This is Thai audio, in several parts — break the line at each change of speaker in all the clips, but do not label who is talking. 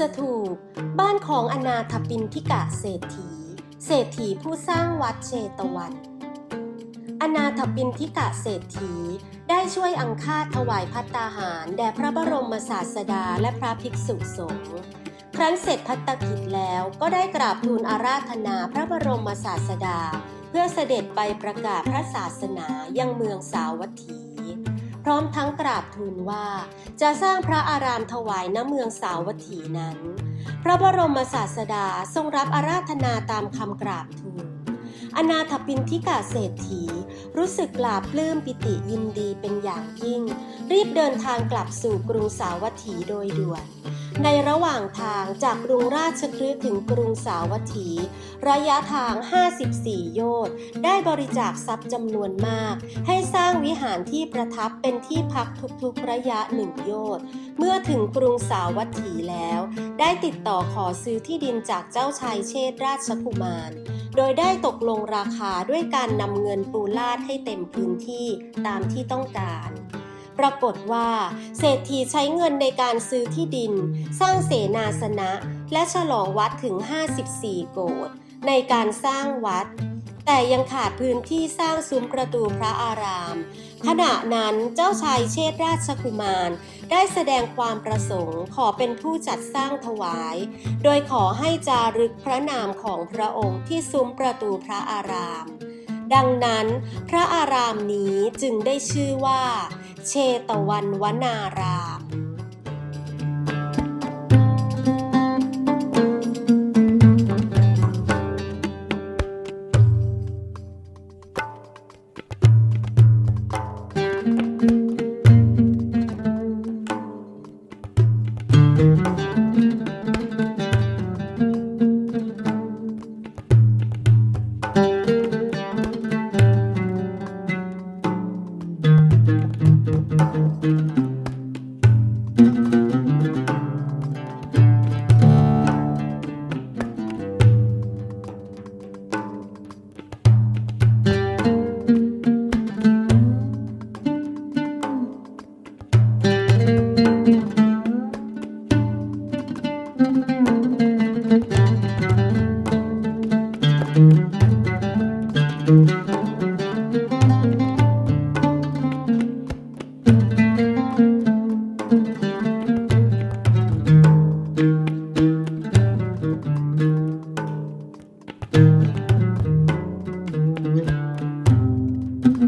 สถูป บ้านของอนาถปินทิกะเศรษฐี เศรษฐีผู้สร้างวัดเชตวัน อนาถปินทิกะเศรษฐีได้ช่วยอังคาถวายพัตตาหาร แด่พระบรมศาสดาและพระภิกษุสงฆ์ครั้นเสร็จพัตตกิจแล้วก็ได้กราบทูลอาราธนาพระบรมศาสดา เพื่อเสด็จไปประกาศพระศาสนายังเมืองสาวัตถี ร้อมทั้งกราบทูลว่า จะสร้างพระอารามถวายณเมืองสาวัตถีนั้น พระบรมศาสดาทรงรับอาราธนาตามคำกราบทูลอนาถปินทิกาเศรษฐี รู้สึกกลาบปลื้มปิติยินดีเป็นอย่างยิ่ง รีบเดินทางกลับสู่กรุงสาวัตถีโดยด่วน ในระหว่างทางจากกรุงราชคฤห์ถึงกรุงสาวัตถี ระยะทาง 54 โยชน์ ได้บริจาคทรัพย์จำนวนมาก ให้สร้างวิหารที่ประทับเป็นที่พักทุกๆระยะหนึ่งโยชน์ เมื่อถึงกรุงสาวัตถีแล้ว ได้ติดต่อขอซื้อที่ดินจากเจ้าชายเชษราชกุมาร โดยได้ตกลงราคาด้วยการนำเงินปูลาดให้เต็มพื้นที่ตามที่ต้องการ ปรากฏว่า เศรษฐีใช้เงินในการซื้อที่ดิน สร้างเสนาสนะ และฉลองวัดถึง 54 โกดในการสร้างวัด แต่ยังขาดพื้นที่สร้างซุ้มประตูพระอาราม ขณะนั้นเจ้าชายเชษราชกุมาร ได้แสดงความประสงค์ขอเป็นผู้จัดสร้างถวาย โดยขอให้จารึกพระนามของพระองค์ที่ซุ้มประตูพระอารามดังนั้นพระอารามนี้จึงได้ชื่อว่า เชตวันวนาร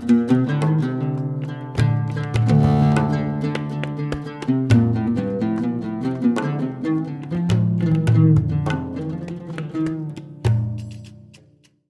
าม
Thank